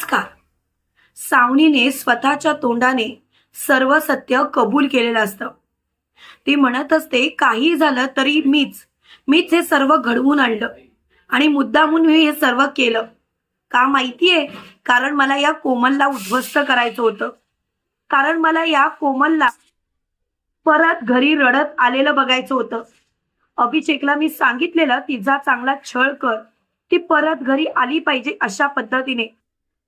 नमस्कार सावनीने स्वतःच्या तोंडाने सर्व सत्य कबूल केलेलं असतं. ती म्हणत असते काही झालं तरी मीच मीच हे सर्व घडवून आणलं आणि मुद्दामून मी हे सर्व केलं. का माहितीये? कारण मला या कोमलला उद्ध्वस्त करायचं होतं. कारण मला या कोमलला परत घरी रडत आलेलं बघायचं होतं. अभिषेकला मी सांगितलेलं तिचा चांगला छळ कर. ती परत घरी आली पाहिजे अशा पद्धतीने.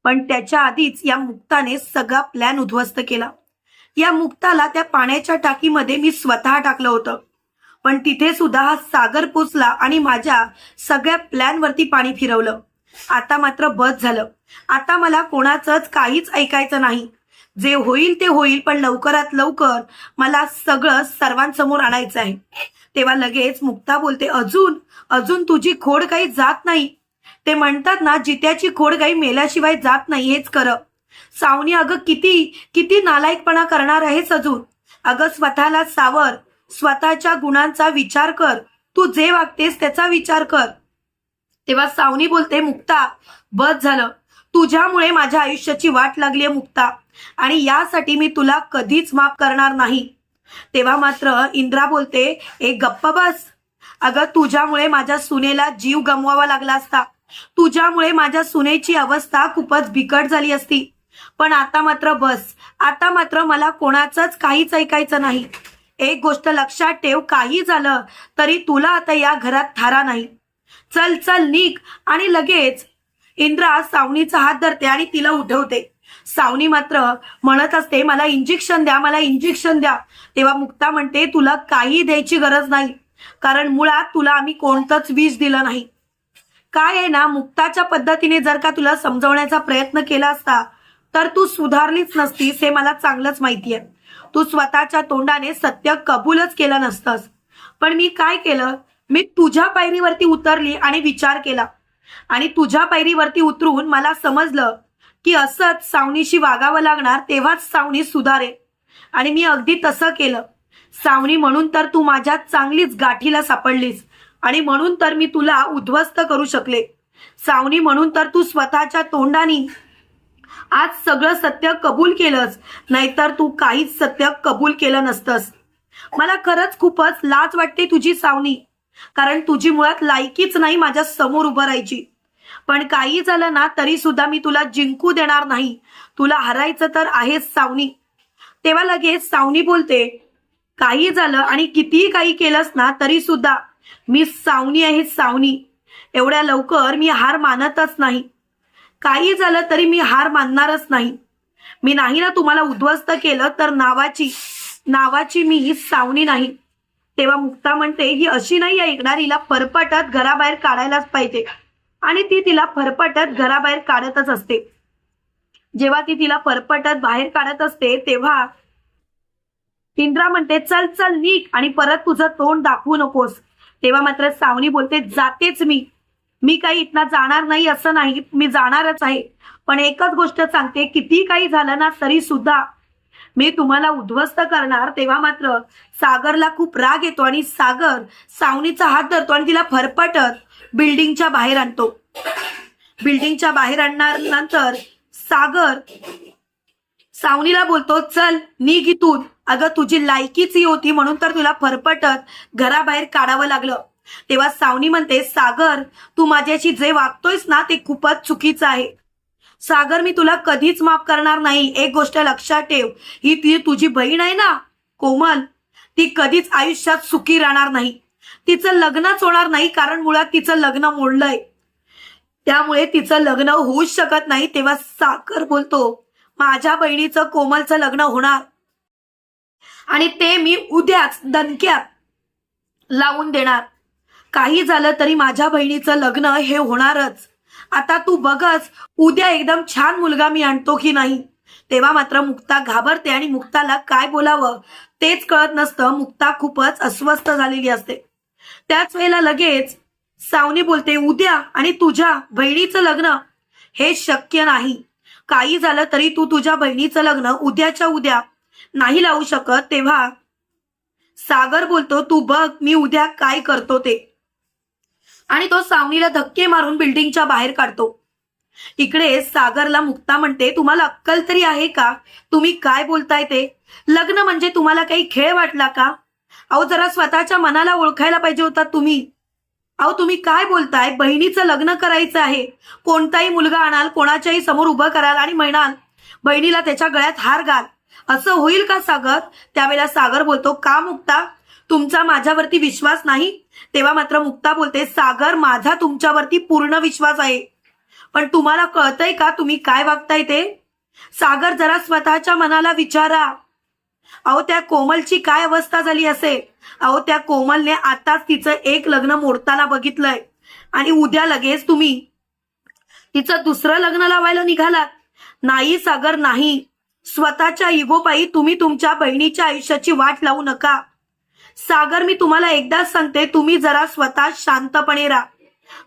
पण त्याच्या आधीच या मुक्ताने सगळा प्लॅन उद्ध्वस्त केला. या मुक्ताला त्या पाण्याच्या टाकीमध्ये मी स्वतः टाकलं होतं. पण तिथे सुद्धा हा सागर पोचला आणि माझ्या सगळ्या प्लॅनवरती पाणी फिरवलं. आता मात्र बस झालं. आता मला कोणाचंच काहीच ऐकायचं नाही. जे होईल ते होईल पण लवकरात लवकर मला सगळं सर्वांसमोर आणायचं आहे. तेव्हा लगेच मुक्ता बोलते अजून अजून तुझी खोड काही जात नाही. ते म्हणतात ना जित्याची खोड मेल्याशिवाय जात नाही हेच खरं. सावनी अगं किती किती नालायकपणा करणार आहेस अजून. अगं स्वतःला सावर स्वतःच्या गुणांचा विचार कर. तू जे वागतेस त्याचा विचार कर. तेव्हा सावनी बोलते मुक्ता बस झालं. तुझ्यामुळे माझ्या आयुष्याची वाट लागली आहे मुक्ता. आणि यासाठी मी तुला कधीच माफ करणार नाही. तेव्हा मात्र इंद्रा बोलते एक गप्प बस. अगं तुझ्यामुळे माझ्या सुनेला जीव गमवावा लागला असता. तुझ्यामुळे माझ्या सुनेची अवस्था खूपच बिकट झाली असती. पण आता मात्र बस. आता मात्र मला कोणाचंच काहीच ऐकायचं नाही. एक गोष्ट लक्षात ठेव काही झालं तरी तुला आता या घरात थारा नाही. चल चल निघ आणि लगेच. इंद्रा सावनीचा हात धरते आणि तिला उठवते. सावनी मात्र म्हणत असते मला इंजेक्शन द्या मला इंजेक्शन द्या. तेव्हा मुक्ता म्हणते तुला काही द्यायची गरज नाही. कारण मुळात तुला आम्ही कोणतंच विष दिलं नाही. काय आहे ना मुक्ताच्या पद्धतीने जर का तुला समजवण्याचा प्रयत्न केला असता तर तू सुधारलीच नसतीस हे मला चांगलंच माहिती आहे तू स्वतःच्या तोंडाने सत्य कबूलच केलं नसतंस. पण मी काय केलं? मी तुझ्या पायरीवरती उतरली आणि विचार केला. आणि तुझ्या पायरीवरती उतरून मला समजलं की असंच सावनीशी वागावं लागणार तेव्हाच सावनी सुधारे आणि मी अगदी तसं केलं. सावणी म्हणून तर तू माझ्या चांगलीच गाठीला सापडलीस. आणि म्हणून तर मी तुला उद्ध्वस्त करू शकले. सावनी म्हणून तर तू स्वतःच्या तोंडाने आज सगळं सत्य कबूल केलंस नाहीतर तू काहीच सत्य कबूल केलं नसतंस. मला खरंच खूपच लाज वाटते तुझी सावनी कारण तुझी मुळात लायकीच नाही माझ्यासमोर उभं राहायची. पण काही झालं ना तरी सुद्धा मी तुला जिंकू देणार नाही. तुला हरायचं तर आहेच सावनी. तेव्हा लगेच सावनी बोलते काही झालं आणि कितीही काही केलंस ना तरी सुद्धा मी सावनी आहे सावनी. एवढ्या लवकर मी हार मानतच नाही. काही झालं तरी मी हार मानणारच नाही. मी नाही ना तुम्हाला उद्ध्वस्त केलं तर नावाची नावाची मी सावनी नाही. तेव्हा मुक्ता म्हणते ही अशी नाही ऐकणार हिला फरफटत घराबाहेर काढायलाच पाहिजे. आणि ती तिला फरफटत घराबाहेर काढतच असते. जेव्हा ती तिला फरफटत बाहेर काढत असते तेव्हा इंद्रा म्हणते चल चल निक आणि परत तुझं तोंड दाखवू नकोस. तेव्हा मात्र सावनी बोलते जातेच मी. मी काही इथनं जाणार नाही असं नाही. मी जाणारच आहे. पण एकच गोष्ट सांगते किती काही झालं ना तरी सुद्धा मी तुम्हाला उद्ध्वस्त करणार. तेव्हा मात्र सागरला खूप राग येतो आणि सागर सावनीचा हात धरतो आणि तिला फरफटत बिल्डिंगच्या बाहेर आणतो. बिल्डिंगच्या बाहेर आणणार नंतर सागर सावनीला बोलतो चल निघ इथून. अगं तुझी लायकीच ही होती म्हणून तर तुला फरफटत घराबाहेर काढावं लागलं. तेव्हा सावनी म्हणते सागर तू माझ्याशी जे वागतोयस ना ते खूपच चुकीचं आहे. सागर मी तुला कधीच माफ करणार नाही. एक गोष्ट लक्षात ठेव. ही ती तुझी बहीण आहे ना कोमल ती कधीच आयुष्यात सुखी राहणार नाही. तिचं लग्नच होणार नाही कारण मुळात तिचं लग्न मोडलंय. त्यामुळे तिचं लग्न होऊच शकत नाही. तेव्हा सागर बोलतो माझ्या बहिणीचं कोमलचं लग्न होणार. आणि ते मी उद्याच दणक्यात लावून देणार. काही झालं तरी माझ्या बहिणीचं लग्न हे होणारच. आता तू बघच उद्या एकदम छान मुलगा मी आणतो की नाही? तेव्हा मात्र मुक्ता घाबरते आणि मुक्ताला काय बोलावं? तेच कळत नसतं. मुक्ता खूपच अस्वस्थ झालेली असते. त्याच वेळेला लगेच सावनी बोलते उद्या आणि तुझ्या बहिणीचं लग्न हे शक्य नाही. काही झालं तरी तू तुझ्या बहिणीचं लग्न उद्याच्या उद्या नाही लावू शकत तेव्हा. सागर बोलतो तू बघ मी उद्या काय करतो ते. आणि तो सावनीला धक्के मारून बिल्डिंगच्या बाहेर काढतो. इकडे सागरला मुक्ता म्हणते तुम्हाला अक्कल तरी आहे का? तुम्ही काय बोलताय ते? लग्न म्हणजे तुम्हाला काही खेळ वाटला का? अहो जरा स्वतःच्या मनाला ओळखायला पाहिजे होता तुम्ही. अहो तुम्ही काय बोलताय? बहिणीचं लग्न करायचं आहे. कोणताही मुलगा आणाल कोणाच्याही समोर उभं कराल आणि म्हणाल बहिणीला त्याच्या गळ्यात हार घाल. असं होईल का सागर? त्यावेळेला सागर बोलतो का मुक्ता? तुमचा माझ्यावरती विश्वास नाही? तेव्हा मात्र मुक्ता बोलते सागर माझा तुमच्यावरती पूर्ण विश्वास आहे. पण तुम्हाला कळतंय का? तुम्ही काय वागताय ते? सागर जरा स्वतःच्या मनाला विचारा. अहो त्या कोमलची काय अवस्था झाली असेल? अहो त्या कोमलने आताच तिचं एक लग्न मोडताना बघितलंय. आणि उद्या लगेच तुम्ही तिचं दुसरं लग्न लावायला निघालात. नाही सागर नाही. स्वतःच्या इगोपायी तुम्ही तुमच्या बहिणीच्या आयुष्याची वाट लावू नका. सागर मी तुम्हाला एकदाच सांगते तुम्ही जरा स्वतः शांतपणे राहा.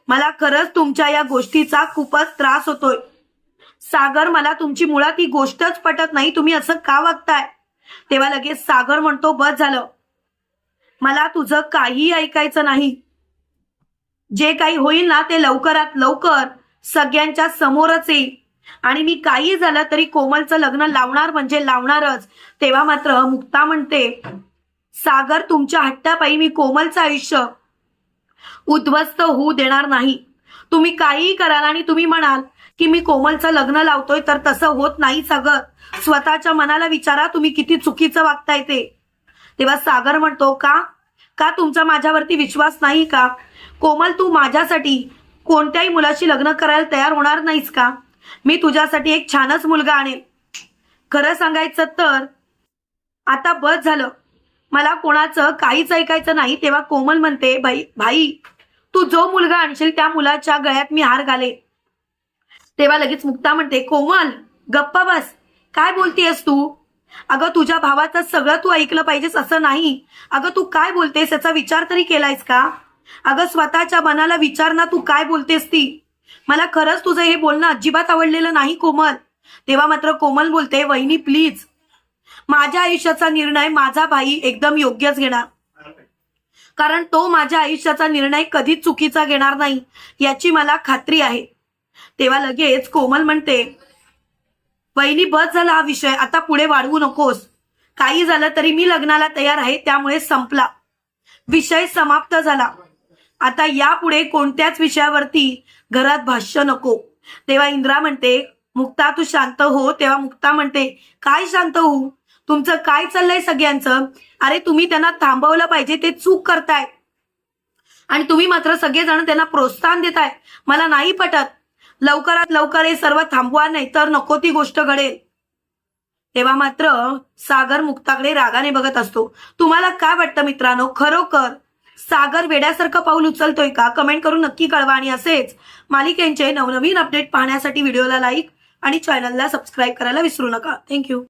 मला खरंच तुमच्या या गोष्टीचा खूपच त्रास होतोय. सागर मला तुमची मुळात ही गोष्टच पटत नाही तुम्ही असं का वागताय? तेव्हा लगेच सागर म्हणतो बस झालं. मला तुझं काही ऐकायचं नाही. जे काही होईल ना ते लवकरात लवकर सगळ्यांच्या समोरच येईल. आणि मी काही झालं तरी कोमलचं लग्न लावणार म्हणजे लावणारच. तेव्हा मात्र मुक्ता म्हणते सागर तुमच्या हट्टापायी मी कोमलचं आयुष्य उद्ध्वस्त होऊ देणार नाही. तुम्ही काहीही कराल आणि तुम्ही म्हणाल की मी कोमलचं लग्न लावतोय तर तसं होत नाही सागर स्वतःच्या मनाला विचारा तुम्ही किती चुकीचं वागताय ते. तेव्हा सागर म्हणतो का? का तुमचा माझ्यावरती विश्वास नाही का? कोमल तू माझ्यासाठी कोणत्याही मुलाशी लग्न करायला तयार होणार नाहीस का? मी तुझ्यासाठी एक छानच मुलगा आणेल खरं सांगायचं तर आता बस झालं. मला कोणाचं काहीच ऐकायचं नाही तेव्हा कोमल म्हणते भाई भाई तू जो मुलगा आणशील त्या मुलाच्या गळ्यात मी हार घाले तेव्हा लगेच मुक्ता म्हणते कोमल गप्पा बस. काय बोलतेस तू? अगं तुझ्या भावाचं सगळं तू ऐकलं पाहिजेस असं नाही. अगं तू काय बोलतेस? याचा विचार तरी केलायस का? अगं स्वतःच्या मनाला विचार ना तू काय बोलतेस ती? मला खरंच तुझं हे बोलणं अजिबात आवडलेलं नाही कोमल. तेव्हा मात्र कोमल बोलते वहिनी प्लीज. माझ्या आयुष्याचा निर्णय माझा भाई एकदम योग्यच घेणार. कारण तो माझ्या आयुष्याचा निर्णय कधीच चुकीचा घेणार नाही याची मला खात्री आहे. तेव्हा लगेच कोमल म्हणते वहिनी बस झाला हा विषय. आता पुढे वाढवू नकोस. काही झालं तरी मी लग्नाला तयार आहे त्यामुळे संपला. विषय समाप्त झाला. आता यापुढे कोणत्याच विषयावरती घरात भाष्य नको. तेव्हा इंद्रा म्हणते मुक्ता तू शांत हो. तेव्हा मुक्ता म्हणते काय शांत होऊ? तुमचं काय चाललंय सगळ्यांचं? अरे तुम्ही त्यांना थांबवलं पाहिजे ते चूक करताय. आणि तुम्ही मात्र सगळेजण त्यांना प्रोत्साहन देताय. मला नाही पटत. लवकरात लवकर हे सर्व थांबवा नाही तर नको ती गोष्ट घडेल. तेव्हा मात्र सागर मुक्ताकडे रागाने बघत असतो. तुम्हाला काय वाटतं मित्रांनो? खरोखर सागर वेड्यासारखं पाऊल उचलतोय का? कमेंट करून नक्की कळवा आणि असेच मालिकेंचे नवनवीन अपडेट पाहण्यासाठी व्हिडिओला लाईक आणि चॅनलला सबस्क्राईब करायला विसरू नका. थँक्यू.